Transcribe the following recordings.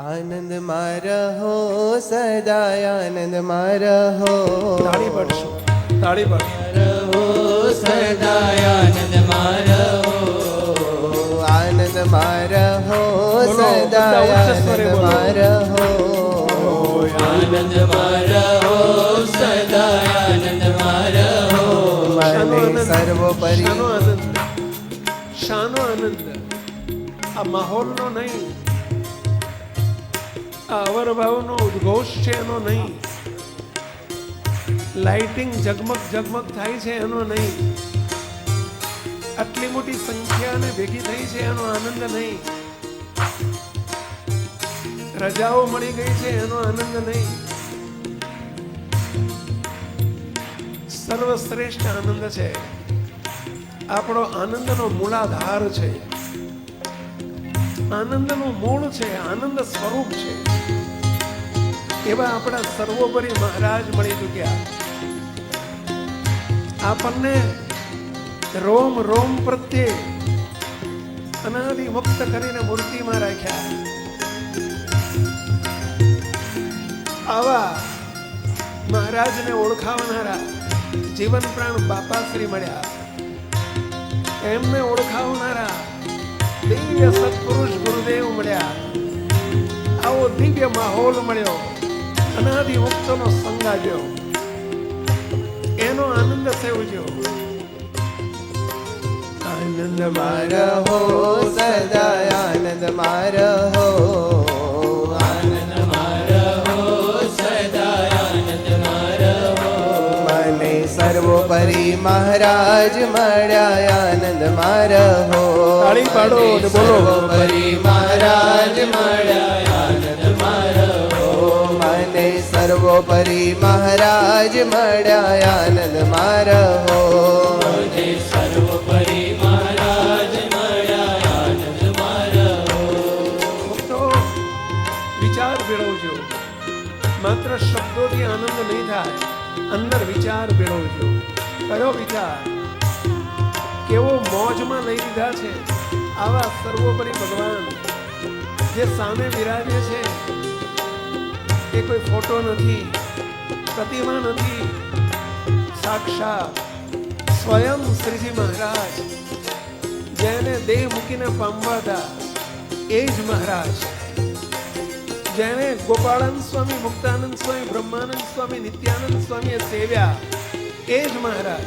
આનંદમાં રહો સદા આનંદમાં રહો. તાળી પાડશું તાળી પડશો. રહો સદા આનંદમાં રહો. આનંદમાં રહો બોલો, સદા બધા ઉચ્ચ આનંદ બોલો. આનંદમાં રહો. આનંદમાં રહો સદા આનંદ રહો. શાનો મને આનંદ? સર્વોપરી આનંદ શાનો આનંદ. આ માહોલનો નહીં આ અવરભાવનો ઉદ્ઘોષ છે એનો નહીં. લાઇટિંગ ઝગમગ ઝગમગ થાય છે એનો નહીં. આટલી મોટી સંખ્યાને ભેગી થઈ છે એનો આનંદ નહીં. રજાઓ મળી ગઈ છે એનો આનંદ નહીં. સર્વશ્રેષ્ઠ આનંદ છે. આપણો આનંદનો મૂલાધાર છે. આનંદનું મૂળ છે, આનંદ સ્વરૂપ છે. એવા આપણા સર્વોપરી મહારાજ મળી ચૂક્યા. આપણને રોમ રોમ પ્રત્યે અનાદિ મુક્ત કરીને મૂર્તિમાં રાખ્યા. આવા મહારાજને ઓળખાવનારા જીવન પ્રાણ બાપાશ્રી મળ્યા. એમને ઓળખાવનારા દિવ્ય સત્પુરુષ ગુરુદેવ મળ્યા. આવો દિવ્ય માહોલ મળ્યો. અનાદિ મુક્તનો સંગ આવ્યો એનો આનંદ સેવજો આનંદ મારો સદા આનંદમાં રહો આનંદમાં સર્વોપરી મહારાજ મળ્યા આનંદમાં રહો તાળી પાડો બોલો. સર્વોપરી મહારાજ મળ્યા આનંદમાં રહો મને સર્વોપરી મહારાજ મળ્યા મને સર્વોપરી મહારાજ મળ્યા આનંદમાં રહો ભક્તો વિચાર ભેળવજો માત્ર શબ્દોથી આનંદ નહીં થાય અંદર વિચાર ભેળવજો કયો વિચાર કેવો મોજમાં લઈ લીધા છે આવા સર્વોપરી ભગવાન. જે સામે વિરાજે છે, એ કોઈ ફોટો નથી, પ્રતિમા નથી. સાક્ષાત સ્વયં શ્રીજી મહારાજ, જેને દેહ મૂકીને પામવા હતા એ જ મહારાજ. જેને ગોપાળાનંદ સ્વામી, મુક્તાનંદ સ્વામી, બ્રહ્માનંદ સ્વામી, નિત્યાનંદ સ્વામીએ સેવ્યા. એ જ મહારાજ.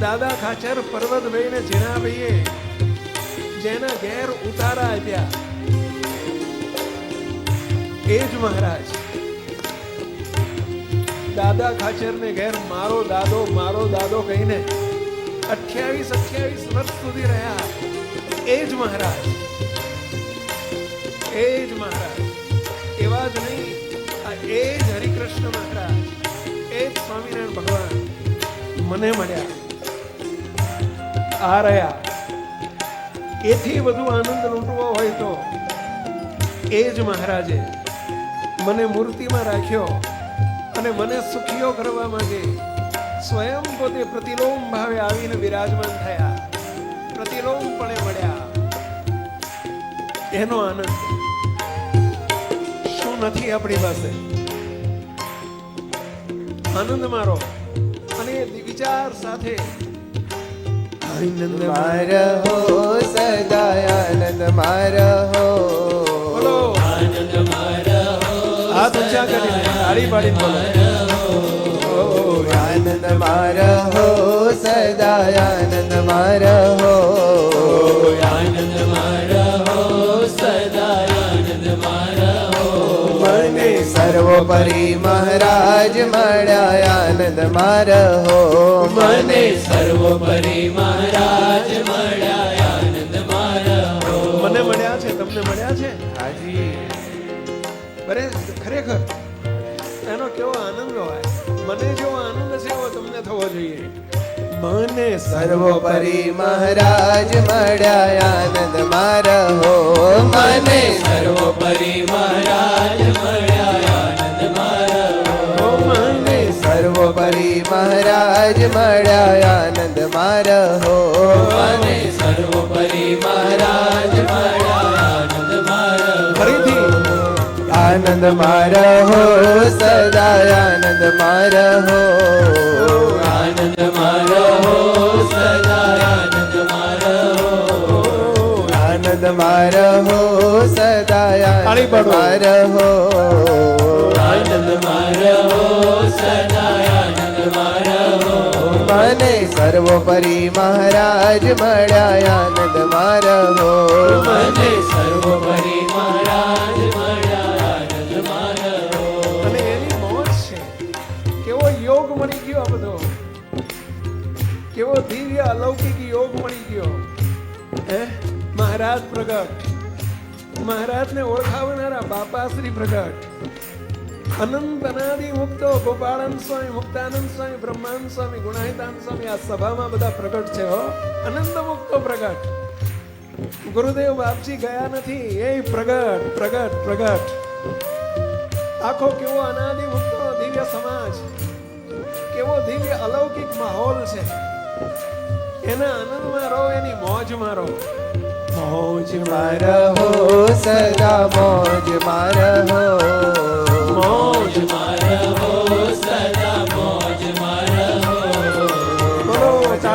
દાદા ખાચર પર્વતભાઈ ને જીણાભાઈએ જેના ઘેર ઉતારા આપ્યા. એ જ મહારાજ. દાદા ખાચર ને ઘેર મારો દાદો મારો દાદો કહીને અઠ્યાવીસ અઠ્યાવીસ વર્ષ સુધી રહ્યા. એ જ મહારાજ. એ જ મહારાજ. એવા જ નહીં, આ એ જ હરિકૃષ્ણ મહારાજ. એ સ્વામિનારાયણ ભગવાન મને મળ્યા. આ રહ્યા. એથી વધુ આનંદ લૂંટવો હોય તો એ જ મહારાજે મને મૂર્તિમાં રાખ્યો અને મને સુખીઓ કરવા માંગે. સ્વયં પોતે પ્રતિલોમ ભાવે આવીને વિરાજમાન થયા. પ્રતિલોમપણે મળ્યા. એનો આનંદ શું નથી આપણી પાસે? આનંદ મારો અને વિચાર સાથે. આનંદ મારો સદા આનંદ મારો બોલો. આનંદ મારો હાથ ઊંચા કરીને તાળી પાડીને બોલો. આનંદ મારો સદા આનંદ મારો આનંદમાં સર્વોપરી મહારાજ મળ્યા આનંદમાં હો મને સર્વોપરી મહારાજ મળ્યા આનંદમાં રહો મને મળ્યા છે તમને મળ્યા છે? હાજી. અરે ખરેખર એનો કેવો આનંદ હોય? મને જેવો આનંદ છે એવો તમને થવો જોઈએ. મને સર્વોપરી મહારાજ મળ્યા આનંદમાં હો મને સર્વોપરી મહારાજ મહારાજ મળ્યા આનંદમાં હો. મને સર્વોપરી મહારાજ મળ્યા આનંદમાં રહો ફરીથી. આનંદ મારો હો સદા આનંદ મારો હો. આનંદ મારો સદા આનંદ મારો આનંદ મારો હો સદા આનંદ પાડો. હો. આનંદ મારો સદા આનંદ મારો મને સર્વોપરી મહારાજ મળ્યા આનંદ મારો મને સર્વોપરી મહારાજ મળ્યા આનંદ મારો અને એની મોજ છે. કેવો યોગ મળી ગયો આ બધો. કેવો દિવ્ય અલૌકિક યોગ મળી ગયો. હે? મહારાજ પ્રગટ. મહારાજને ઓળખાવનારા બાપાશ્રી પ્રગટ. અનંત અનાદિ મુક્તો ગોપાળન સ્વામી, મુક્તાનંદ સ્વામી, બ્રહ્માનંદ સ્વામી ગુણાહિતાનંદ સ્વામી, આ સભામાં બધા પ્રગટ છે હો. અનંત મુક્તો પ્રગટ. ગુરુદેવ બાપજી ગયા નથી. એ પ્રગટ પ્રગટ પ્રગટ. આખો કેવો અનાદિ મુક્તો દિવ્ય સમાજ. કેવો દિવ્ય અલૌકિક માહોલ છે. એના આનંદમાં રહો, એની મોજમાં રહો. મોજ મારો હો સદા મોજ મારો મોજ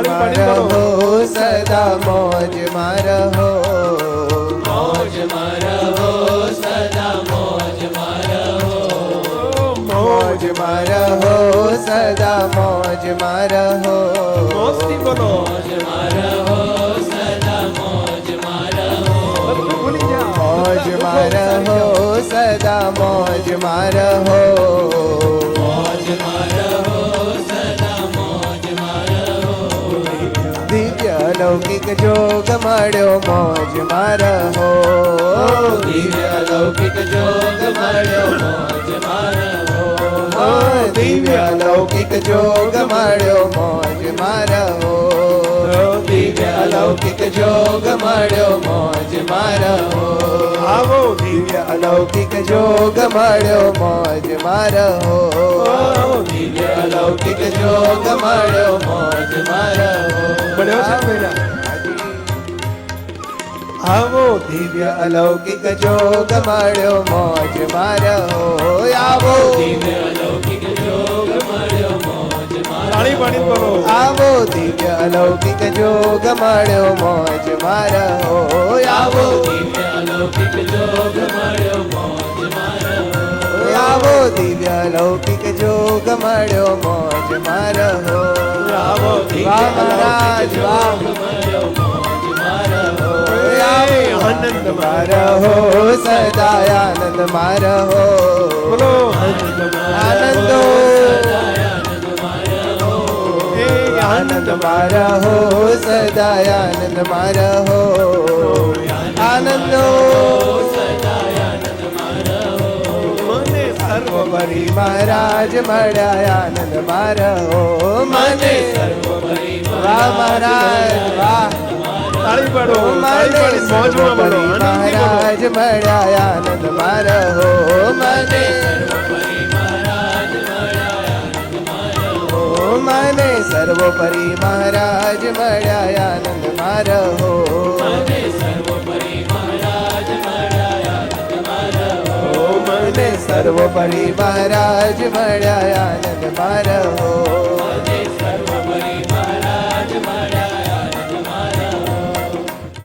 બોલો તાળી પાડી મારો બોલો હો સદા મોજ મારો હો. મોજ મારો સદા મોજ મારો ઓ, મોજ. મોજ મારો સદા મોજ મારો હો. મોજથી બોલો. મોજ મારો સદા મોજ મારો બધું ભૂલી મોજ મારો સદા મોજ મારો જોગ મળ્યો મોજ મારો હો. દિવ્ય લૌકિક જોગ મળ્યો મોજ મારો હો. દિવ્ય લૌકિક જોગ મળ્યો મોજ મારો હો. દિવ્ય અલૌકિક જોગ મળ્યો મોજ મારો આવો દિવ્ય અલૌકિક જોગ મળ્યો મોજ મારો આવો દિવ્ય અલૌકિક જોગ મળ્યો મોજ મારો મળ્યો છે આવો દિવ્ય અલૌકિક જોગ મળ્યો મોજ મારો આવો. દિવ્ય અલૌકિક જોગ મળ્યો મોજ મારો તાળી આવો દિવ્ય અલૌકિક જોગ મળ્યો મોજ મારો આવો. દિવ્ય અલૌકિક જોગ મળ્યો મોજ મારો આવો દિવ્ય અલૌકિક જોગ મળ્યો મોજ મારો આવો દિવ્ય મહારાજ જોગ મળ્યો. મોજ મારો આનંદ મારો સદા આનંદ મારો બોલો આનંદ આનંદ મારો સદા આનંદ મારો આનંદ સર્વપરી મહારાજ મળ્યા આનંદ મારો મને વાહ મહારાજ વાહ તાળી પાડો તાળી મને પાડી મોજમાં બોલો સર્વપરી આનંદથી બોલો મહારાજ મળ્યા આનંદ મારો મને ઓ મને સર્વોપરી મહારાજ મળ્યા આનંદ મારો ઓ મને સર્વોપરી મહારાજ મળ્યા આનંદ મારો